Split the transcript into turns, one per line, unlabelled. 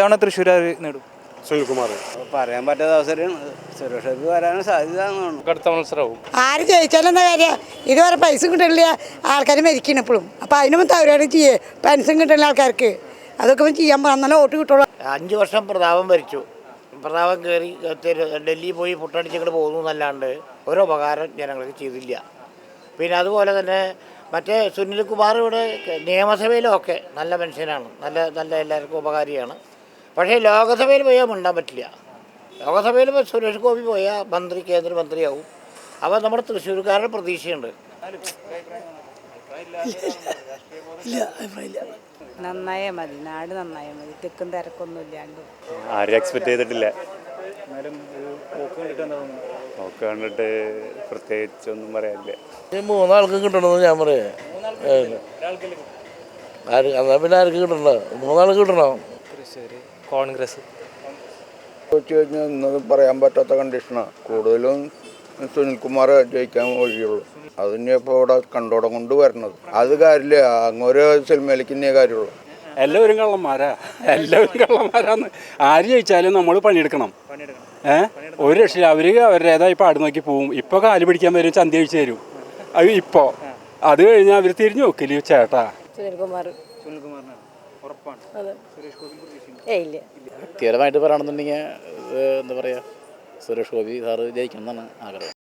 തവണ തൃശ്ശൂർ നേടും?
സുനിൽകുമാർ.
പറയാൻ പറ്റാത്ത അവസരമാണ് സുരേഷ് ഗോപി വരാനും സാധ്യത തോന്നുന്നു.
അടുത്ത മത്സരവും
ആര് ജയിച്ചാലും കാര്യം? ഇതുവരെ പൈസ കിട്ടില്ല ആൾക്കാർ മരിക്കണം ഇപ്പോഴും അപ്പോൾ അതിന് മുമ്പ് ചെയ്യേ. പെൻഷൻ കിട്ടില്ല ആൾക്കാർക്ക്. അതൊക്കെ ചെയ്യാൻ പറഞ്ഞാലും വോട്ട് കിട്ടുള്ളൂ.
അഞ്ച് വർഷം പ്രതാപം ഭരിച്ചു. പ്രതാപം കയറി ഡൽഹി പോയി പൊട്ടടിച്ചിങ്ങോട്ട് പോകുന്നു എന്നല്ലാണ്ട് ഒരു ഉപകാരം ജനങ്ങൾക്ക് ചെയ്തില്ല. പിന്നെ അതുപോലെ തന്നെ മറ്റേ സുനിൽകുമാർ ഇവിടെ നിയമസഭയിലൊക്കെ നല്ല മനുഷ്യനാണ് നല്ല നല്ല എല്ലാവർക്കും ഉപകാരിയാണ്. പക്ഷേ ലോകസഭയിൽ പോയാൽ മിണ്ടാൻ പറ്റില്ല. ലോകസഭയിൽ സുരേഷ് ഗോപി പോയാൽ മന്ത്രി കേന്ദ്രമന്ത്രിയാവും. അപ്പോൾ നമ്മുടെ തൃശ്ശൂർക്കാരുടെ പ്രതീക്ഷയുണ്ട്.
നന്നായേ മതി. നാട് നന്നായേ മതി. തിക്കും തിരക്കൊന്നും ഇല്ലാണ്ട്.
ആരും എക്സ്പെക്ട് ചെയ്തിട്ടില്ല. ഒക്കെ കണ്ടിട്ട് പ്രത്യേകിച്ച് ഒന്നും പറയാനില്ല.
ഈ മൂന്നാൾക്ക് കിട്ടണമെന്ന് ഞാൻ പറയാം. ആര് എന്നാൽ പിന്നെ ആർക്ക് കിട്ടണ്ട മൂന്നാൾക്ക് കിട്ടണം?
കോൺഗ്രസ്.
വെച്ച് കഴിഞ്ഞാൽ ഇന്നത് പറയാൻ പറ്റാത്ത കണ്ടീഷനാണ് കൂടുതലും സുനിൽകുമാർ ജയിക്കാൻ വഴിയുള്ളൂ. അത് ഇനിയിപ്പോൾ ഇവിടെ കണ്ടോടം കൊണ്ട് വരണത്. അത് കാര്യമില്ല. അങ്ങൊരു സിനിമയിലേക്ക് ഇനിയേ കാര്യമുള്ളൂ.
എല്ലാവരും കള്ളന്മാരാ. എല്ലാവരും കള്ളന്മാരാന്ന്. ആര് ജയിച്ചാലും നമ്മൾ പണിയെടുക്കണം. ഏ? ഒരു രക്ഷയില്ല. അവർ അവരുടേതായി പാട് നോക്കി പോവും. ഇപ്പൊ കാൽ പിടിക്കാൻ വരും ചന്തി അഴിച്ചു തരും. അത് ഇപ്പോ. അത് കഴിഞ്ഞാൽ അവർ തിരിഞ്ഞു നോക്കില്ല ചേട്ടാ?
സുനിൽകുമാർ.
സുനിൽകുമാറിനാണ്.
ഏ ഇല്ല.
വ്യക്തിപരമായിട്ട് പറയുകയാണെന്നുണ്ടെങ്കിൽ എന്താ പറയുക സുരേഷ് ഗോപി സാറ് ജയിക്കണം എന്നാണ് ആഗ്രഹം.